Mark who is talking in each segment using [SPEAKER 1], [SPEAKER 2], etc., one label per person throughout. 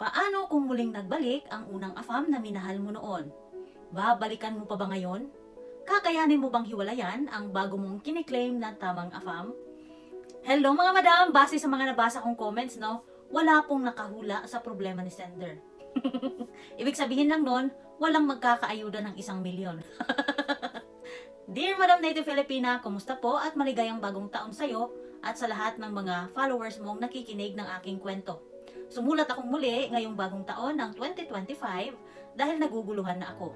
[SPEAKER 1] Paano kung muling nagbalik ang unang afam na minahal mo noon? Babalikan mo pa ba ngayon? Kakayanin mo bang hiwalayan ang bago mong kiniklaim na tamang afam? Hello mga madam, base sa mga nabasa kong comments, no, wala pong nakahula sa problema ni sender. Ibig sabihin lang nun, walang magkakaayuda ng isang milyon. Dear Madam Native Filipina, kumusta po at maligayang bagong taon sa'yo at sa lahat ng mga followers mong nakikinig ng aking kwento. Sumulat akong muli ngayong bagong taon ng 2025 dahil naguguluhan na ako.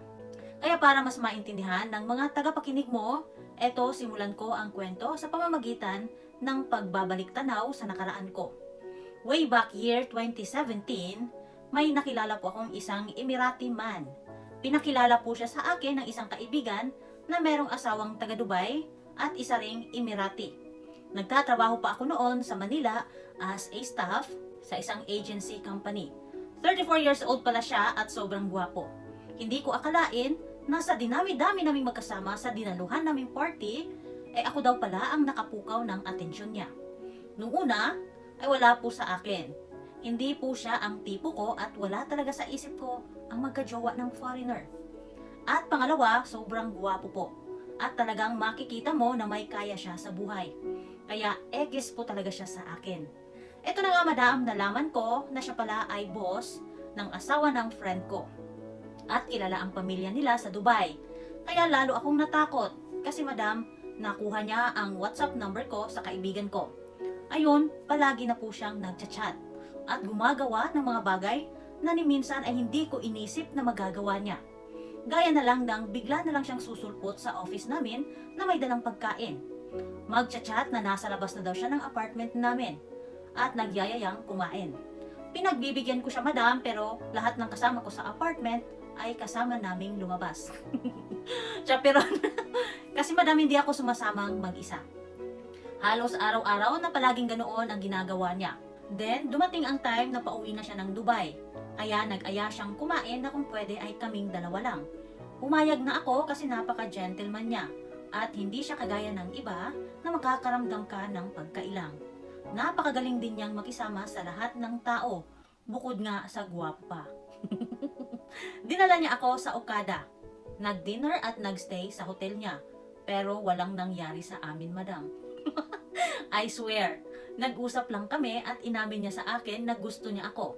[SPEAKER 1] Kaya para mas maintindihan ng mga tagapakinig mo, eto simulan ko ang kwento sa pamamagitan ng pagbabalik tanaw sa nakaraan ko. Way back year 2017, may nakilala po akong isang Emirati man. Pinakilala po siya sa akin ng isang kaibigan na merong asawang taga Dubai at isa ring Emirati. Nagtatrabaho pa ako noon sa Manila as a staff sa isang agency company. 34 years old pala siya at sobrang gwapo. Hindi ko akalain na sa dinami-dami naming magkasama sa dinaluhan naming party, eh ako daw pala ang nakapukaw ng atensyon niya. Nung una, ay wala po sa akin. Hindi po siya ang tipo ko at wala talaga sa isip ko ang magkajowa ng foreigner. At pangalawa, sobrang guwapo po. At talagang makikita mo na may kaya siya sa buhay. Kaya egis po talaga siya sa akin. Ito na nga madam, nalaman ko na siya pala ay boss ng asawa ng friend ko. At kilala ang pamilya nila sa Dubai. Kaya lalo akong natakot kasi madam, nakuha niya ang WhatsApp number ko sa kaibigan ko. Ayun, palagi na po siyang nagchat-chat at gumagawa ng mga bagay na ni minsan ay hindi ko inisip na magagawa niya. Gaya na lang ng bigla na lang siyang susulpot sa office namin na may dalang pagkain. Magchat-chat na nasa labas na daw siya ng apartment namin at nagyayayang kumain. Pinagbibigyan ko siya madam pero lahat ng kasama ko sa apartment ay kasama naming lumabas. Chaperon. Kasi madam hindi ako sumasamang mag-isa. Halos araw-araw na palaging ganoon ang ginagawa niya. Then, dumating ang time na pauwi na siya ng Dubai. Kaya nag-aya siyang kumain na kung pwede ay kaming dalawa lang. Umayag na ako kasi napaka-gentleman niya at hindi siya kagaya ng iba na makakaramdam ka ng pagkailang. Napakagaling din niyang makisama sa lahat ng tao, bukod nga sa gwapo pa. Dinala niya ako sa Okada. Nag-dinner at nag-stay sa hotel niya. Pero walang nangyari sa amin, madam. I swear, nag-usap lang kami at inamin niya sa akin na gusto niya ako.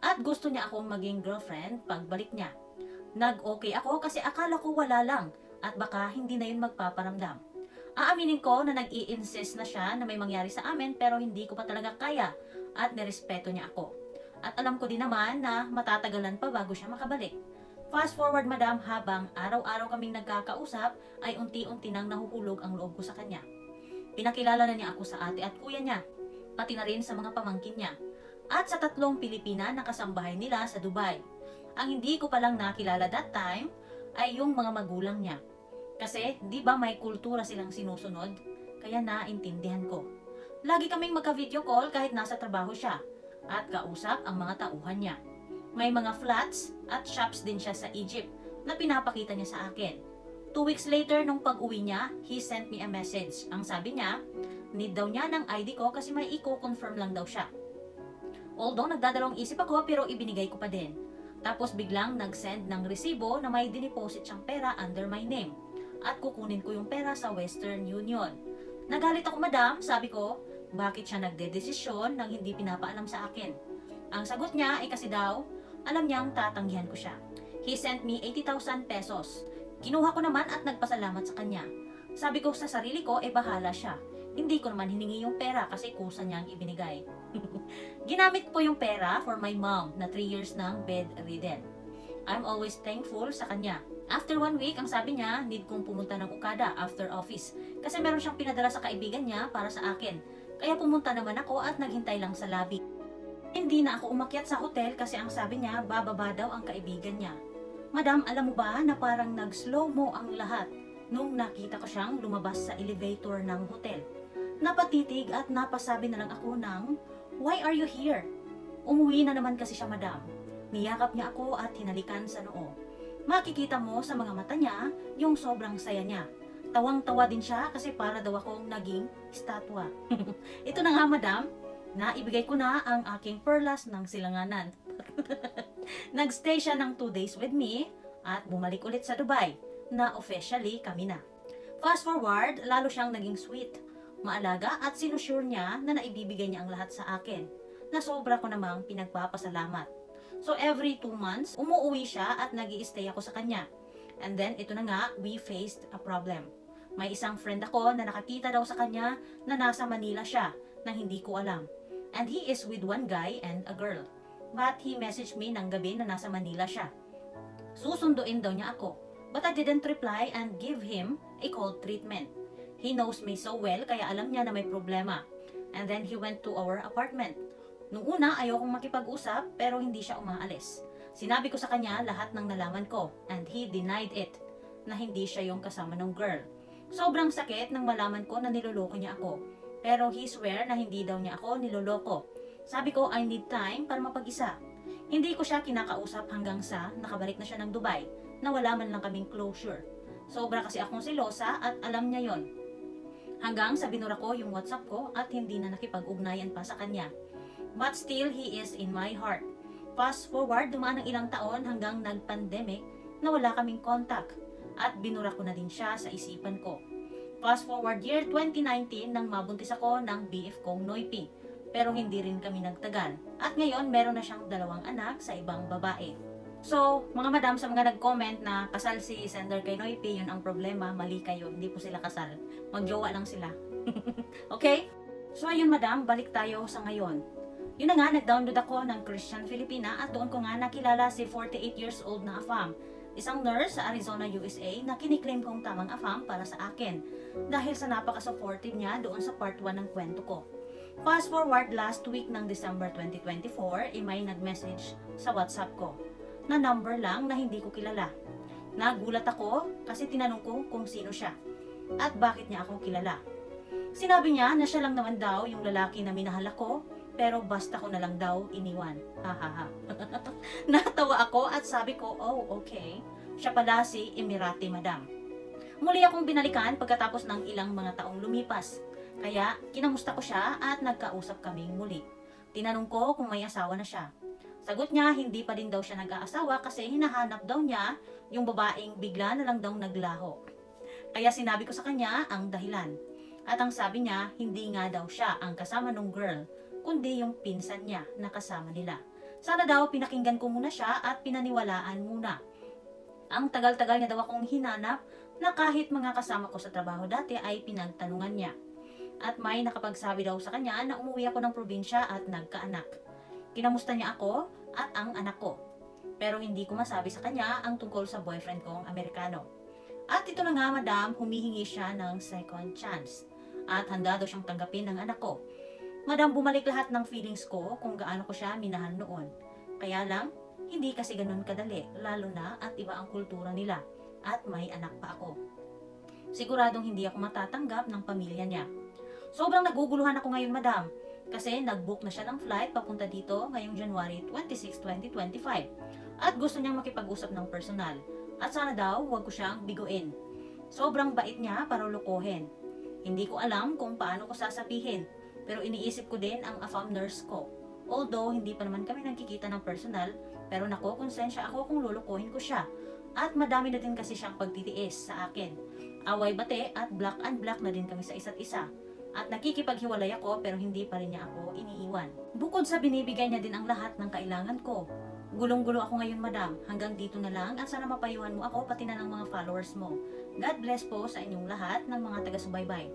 [SPEAKER 1] At gusto niya akong maging girlfriend pagbalik niya. Nag-okay ako kasi akala ko wala lang at baka hindi na yun magpaparamdam. Aaminin ko na nag-i-insist na siya na may mangyari sa amin pero hindi ko pa talaga kaya at nirespeto niya ako. At alam ko din naman na matatagalan pa bago siya makabalik. Fast forward madam habang araw-araw kaming nagkakausap ay unti-unti nang nahuhulog ang loob ko sa kanya. Pinakilala na niya ako sa ate at kuya niya, pati na rin sa mga pamangkin niya, at sa tatlong Pilipina na kasambahay nila sa Dubai. Ang hindi ko palang nakilala that time ay yung mga magulang niya. Kasi, di ba may kultura silang sinusunod? Kaya naintindihan ko. Lagi kaming magka-video call kahit nasa trabaho siya at kausap ang mga tauhan niya. May mga flats at shops din siya sa Egypt na pinapakita niya sa akin. Two weeks later, nung pag-uwi niya, he sent me a message. Ang sabi niya, need daw niya ng ID ko kasi may i-confirm lang daw siya. Although nagdadalawang isip ako pero ibinigay ko pa din. Tapos biglang nag-send ng resibo na may dineposit siyang pera under my name. At kukunin ko yung pera sa Western Union. Nagalit ako madam, sabi ko, bakit siya nagdedesisyon nang hindi pinapaalam sa akin. Ang sagot niya ay kasi daw, alam niyang tatanggihan ko siya. He sent me 80,000 pesos. Kinuha ko naman at nagpasalamat sa kanya. Sabi ko sa sarili ko, eh bahala siya. Hindi ko naman hiningi yung pera kasi kusa niyang ibinigay. Ginamit po yung pera for my mom na 3 years nang bedridden. I'm always thankful sa kanya. After one week, ang sabi niya, need kong pumunta ng Okada after office. Kasi meron siyang pinadala sa kaibigan niya para sa akin. Kaya pumunta naman ako at naghintay lang sa lobby. Hindi na ako umakyat sa hotel kasi ang sabi niya, bababa daw ang kaibigan niya. Madam, alam mo ba na parang nag-slow mo ang lahat nung nakita ko siyang lumabas sa elevator ng hotel. Napatitig at napasabi na lang ako ng, Why are you here? Umuwi na naman kasi siya madam. Niyakap niya ako at hinalikan sa noo. Makikita mo sa mga mata niya yung sobrang saya niya. Tawang-tawa din siya kasi para daw akong naging estatwa. Ito na nga madam, naibigay ko na ang aking perlas ng silanganan. Nagstay siya ng 2 days with me at bumalik ulit sa Dubai na officially kami na. Fast forward, lalo siyang naging sweet, maalaga at sinusure niya na naibibigay niya ang lahat sa akin na sobra ko namang pinagpapasalamat. So every 2 months, umuwi siya at nag stay ako sa kanya. And then, ito na nga, we faced a problem. May isang friend ako na nakakita daw sa kanya na nasa Manila siya na hindi ko alam. And he is with one guy and a girl. But he messaged me ng gabi na nasa Manila siya. Susunduin daw niya ako. But I didn't reply and give him a cold treatment. He knows me so well kaya alam niya na may problema. And then he went to our apartment. Nung una, ayokong makipag-usap pero hindi siya umaalis. Sinabi ko sa kanya lahat ng nalaman ko and he denied it na hindi siya yung kasama ng girl. Sobrang sakit nang malaman ko na niloloko niya ako. Pero he swear na hindi daw niya ako niloloko. Sabi ko, I need time para mapag-isa. Hindi ko siya kinakausap hanggang sa nakabalik na siya ng Dubai na wala man lang kaming closure. Sobra kasi akong silosa at alam niya yon. Hanggang sa binura ko yung WhatsApp ko at hindi na nakipag-ugnayan pa sa kanya. But still, he is in my heart. Fast forward, dumaan ng ilang taon hanggang nag-pandemic na wala kaming contact at binura ko na din siya sa isipan ko. Fast forward year 2019 nang mabuntis ako ng BF kong Noipi pero hindi rin kami nagtagal. At ngayon, meron na siyang dalawang anak sa ibang babae. So, mga madam, sa mga nag-comment na kasal si Sender kay Noipi, yun ang problema, mali kayo, hindi po sila kasal. Magjowa lang sila. okay? So, ayun madam, balik tayo sa ngayon. Yun na nga, nag-download ako ng Christian Filipina at doon ko nga nakilala si 48 years old na afam. Isang nurse sa Arizona, USA na kiniklaim kong tamang afam para sa akin dahil sa napaka-supportive niya doon sa part 1 ng kwento ko. Fast forward last week ng December 2024, eh, may nag-message sa WhatsApp ko na number lang na hindi ko kilala. Nagulat ako kasi tinanong ko kung sino siya at bakit niya ako kilala. Sinabi niya na siya lang naman daw yung lalaki na minahal ako pero basta ko na lang daw iniwan. Hahaha. Natawa ako at sabi ko, oh okay, siya pala si Emirati Madam. Muli akong binalikan pagkatapos ng ilang mga taong lumipas. Kaya kinamusta ko siya at nagkausap kaming muli. Tinanong ko kung may asawa na siya. Sagot niya, hindi pa din daw siya nag-aasawa kasi hinahanap daw niya yung babaeng bigla na lang daw naglaho. Kaya sinabi ko sa kanya ang dahilan. At ang sabi niya, hindi nga daw siya ang kasama ng girl, kundi yung pinsan niya na kasama nila. Sana daw pinakinggan ko muna siya at pinaniwalaan muna. Ang tagal-tagal niya daw akong hinanap na kahit mga kasama ko sa trabaho dati ay pinagtanungan niya. At may nakapagsabi daw sa kanya na umuwi ako ng probinsya at nagkaanak. Kinamusta niya ako at ang anak ko. Pero hindi ko masabi sa kanya ang tungkol sa boyfriend kong Amerikano. At ito na nga madam, humihingi siya ng second chance. At handa daw siyang tanggapin ng anak ko. Madam, bumalik lahat ng feelings ko kung gaano ko siya minahal noon. Kaya lang, hindi kasi ganun kadali, lalo na at iba ang kultura nila. At may anak pa ako. Siguradong hindi ako matatanggap ng pamilya niya. Sobrang naguguluhan ako ngayon, madam. Kasi nag-book na siya ng flight papunta dito ngayong January 26, 2025. At gusto niyang makipag-usap ng personal. At sana daw, huwag ko siyang biguin. Sobrang bait niya para lukohin. Hindi ko alam kung paano ko sasabihin. Pero iniisip ko din ang AFAM nurse ko. Although, hindi pa naman kami nagkikita ng personal, pero nakokonsensya ako kung lulukuhin ko siya. At madami na din kasi siyang pagtitiis sa akin. Away bate at black and black na din kami sa isa't isa. At nakikipaghiwalay ako pero hindi pa rin niya ako iniiwan. Bukod sa binibigay niya din ang lahat ng kailangan ko. Gulong-gulo ako ngayon madam. Hanggang dito na lang at sana mapayuhan mo ako pati na ng mga followers mo. God bless po sa inyong lahat ng mga taga-subaybay.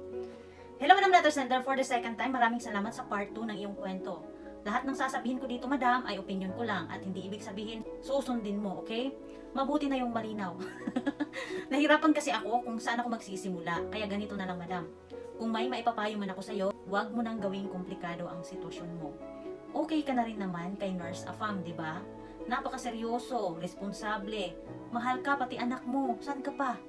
[SPEAKER 1] Hello Madam Letter Sender for the second time. Maraming salamat sa part 2 ng iyong kwento. Lahat ng sasabihin ko dito, madam, ay opinion ko lang at hindi ibig sabihin susundin mo, okay? Mabuti na yung malinaw. Nahirapan kasi ako kung saan ako magsisimula, kaya ganito na lang, madam. Kung may maipapayo man ako sa'yo, huwag mo nang gawing komplikado ang sitwasyon mo. Okay ka na rin naman kay Nurse Afam, di ba? Napakaseryoso, responsable, mahal ka pati anak mo, saan ka pa?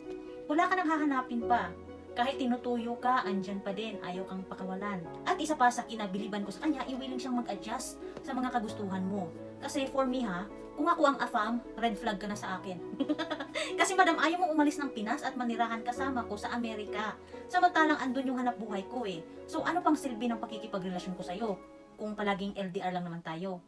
[SPEAKER 1] Wala ka nang hahanapin pa. Kahit tinutuyo ka, andyan pa din, ayaw kang pakawalan. At isa pa sa kinabiliban ko sa kanya, i-willing siyang mag-adjust sa mga kagustuhan mo. Kasi for me ha, kung ako ang afam, red flag ka na sa akin. Kasi madam, ayaw mo umalis ng Pinas at manirahan kasama ko sa Amerika. Samantalang andun yung hanap buhay ko eh. So ano pang silbi ng pakikipagrelasyon ko sa'yo? Kung palaging LDR lang naman tayo.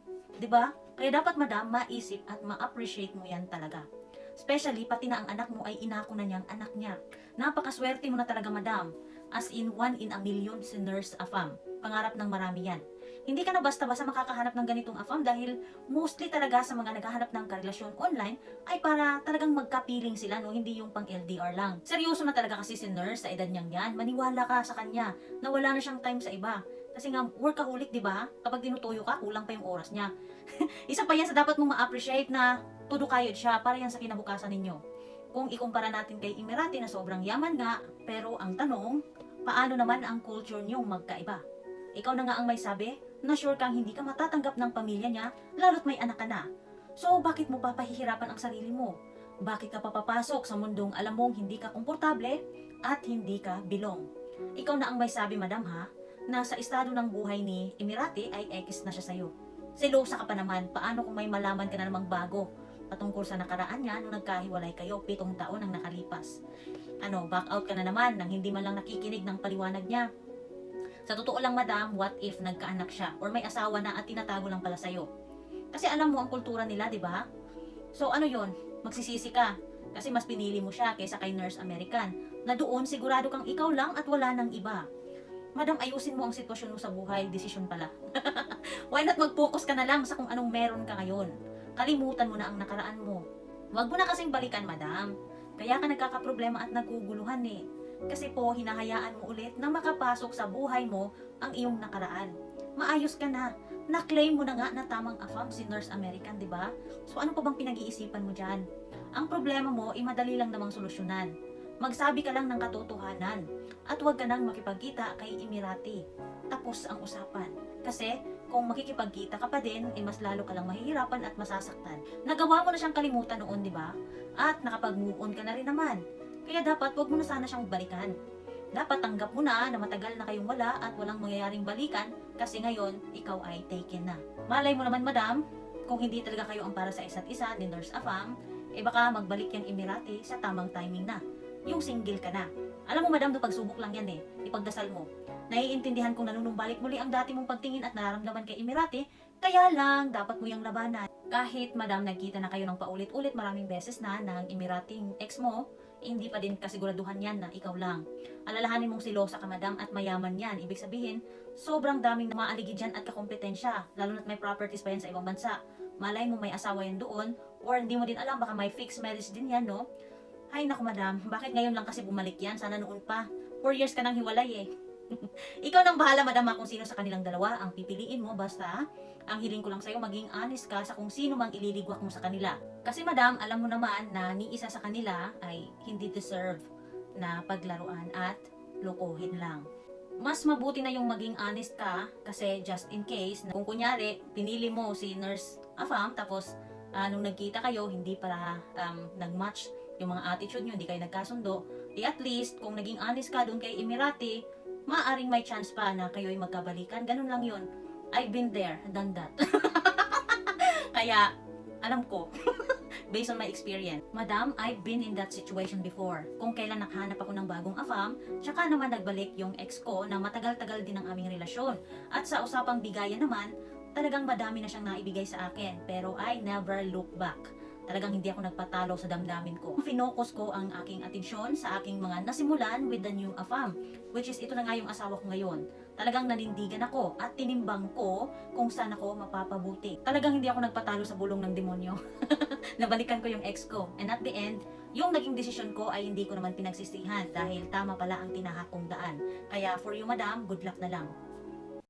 [SPEAKER 1] ba? Kaya dapat madam, maisip at ma-appreciate mo yan talaga. Especially, pati na ang anak mo ay inako na niyang anak niya. Napakaswerte mo na talaga madam. As in, one in a million si Nurse Afam. Pangarap ng marami yan. Hindi ka na basta-basta makakahanap ng ganitong afam dahil mostly talaga sa mga naghahanap ng karelasyon online ay para talagang magkapiling sila no, hindi yung pang LDR lang. Seryoso na talaga kasi si nurse sa edad niyang yan. Maniwala ka sa kanya na wala na siyang time sa iba. Kasi nga, workaholic, di ba? Kapag tinutuyo ka, kulang pa yung oras niya. Isa pa yan sa dapat mong ma-appreciate na kayod siya para yan sa kinabukasan ninyo. Kung ikumpara natin kay Emirati na sobrang yaman nga, pero ang tanong, paano naman ang culture niyong magkaiba? Ikaw na nga ang may sabi, na sure kang hindi ka matatanggap ng pamilya niya, lalo't may anak ka na. So, bakit mo papahihirapan ang sarili mo? Bakit ka papapasok sa mundong alam mong hindi ka komportable at hindi ka bilong? Ikaw na ang may sabi, madam ha, na sa estado ng buhay ni Emirati ay X na siya sa'yo. Selosa ka pa naman, paano kung may malaman ka na namang bago patungkol sa nakaraan niya nung nagkahiwalay kayo pitong taon ang nakalipas. Ano, back out ka na naman nang hindi man lang nakikinig ng paliwanag niya. Sa totoo lang madam, what if nagkaanak siya or may asawa na at tinatago lang pala sa'yo? Kasi alam mo ang kultura nila, di ba? So ano yon? Magsisisi ka. Kasi mas pinili mo siya kaysa kay Nurse American na doon sigurado kang ikaw lang at wala nang iba. Madam, ayusin mo ang sitwasyon mo sa buhay. Desisyon pala. Why not mag-focus ka na lang sa kung anong meron ka ngayon? Kalimutan mo na ang nakaraan mo. Huwag mo na kasing balikan, madam. Kaya ka nagkakaproblema at naguguluhan eh. Kasi po, hinahayaan mo ulit na makapasok sa buhay mo ang iyong nakaraan. Maayos ka na. Na-claim mo na nga na tamang afam si Nurse American, di ba? So ano pa bang pinag-iisipan mo dyan? Ang problema mo, ay madali lang namang solusyonan. Magsabi ka lang ng katotohanan at huwag ka nang makipagkita kay Emirati. Tapos ang usapan. Kasi kung makikipagkita ka pa din, eh mas lalo ka lang mahihirapan at masasaktan. Nagawa mo na siyang kalimutan noon, di ba? At nakapag-move on ka na rin naman. Kaya dapat wag mo na sana siyang balikan. Dapat tanggap mo na na matagal na kayong wala at walang mangyayaring balikan kasi ngayon ikaw ay taken na. Malay mo naman madam, kung hindi talaga kayo ang para sa isa't isa ni Nurse Afam, eh baka magbalik yung Emirati sa tamang timing na. Yung single ka na. Alam mo madam, do pagsubok lang yan eh. Ipagdasal mo. Naiintindihan kong nanunumbalik muli ang dati mong pagtingin at nararamdaman kay Emirati, kaya lang, dapat mo yung labanan. Kahit madam, nagkita na kayo ng paulit-ulit maraming beses na ng Emirating ex mo, hindi pa din kasiguraduhan yan na ikaw lang. Alalahanin mong silosa ka madam at mayaman yan. Ibig sabihin, sobrang daming maaligid dyan at kakompetensya, lalo na't may properties pa yan sa ibang bansa. Malay mo may asawa yan doon, or hindi mo din alam, baka may fixed marriage din yan, no? Ay naku madam, bakit ngayon lang kasi bumalik yan? Sana noon pa. Four years ka nang hiwalay eh. Ikaw nang bahala madam ha, kung sino sa kanilang dalawa ang pipiliin mo basta ang hiling ko lang sa'yo maging honest ka sa kung sino mang ililigwak mo sa kanila. Kasi madam, alam mo naman na ni isa sa kanila ay hindi deserve na paglaruan at lokohin lang. Mas mabuti na yung maging honest ka kasi just in case kung kunyari pinili mo si Nurse Afam tapos ah, nung nagkita kayo hindi para um, nag-match yung mga attitude nyo, hindi kayo nagkasundo, eh at least kung naging honest ka doon kay Emirati, maaaring may chance pa na kayo'y magkabalikan. Ganun lang yun. I've been there, done that. Kaya, alam ko, based on my experience. Madam, I've been in that situation before. Kung kailan nakahanap ako ng bagong afam, tsaka naman nagbalik yung ex ko na matagal-tagal din ang aming relasyon. At sa usapang bigayan naman, talagang madami na siyang naibigay sa akin. Pero I never look back. Talagang hindi ako nagpatalo sa damdamin ko. Finokus ko ang aking atensyon sa aking mga nasimulan with the new afam, which is ito na nga yung asawa ko ngayon. Talagang nanindigan ako at tinimbang ko kung saan ako mapapabuti. Talagang hindi ako nagpatalo sa bulong ng demonyo. Nabalikan ko yung ex ko. And at the end, yung naging desisyon ko ay hindi ko naman pinagsisihan dahil tama pala ang tinahak kong daan. Kaya for you madam, good luck na lang.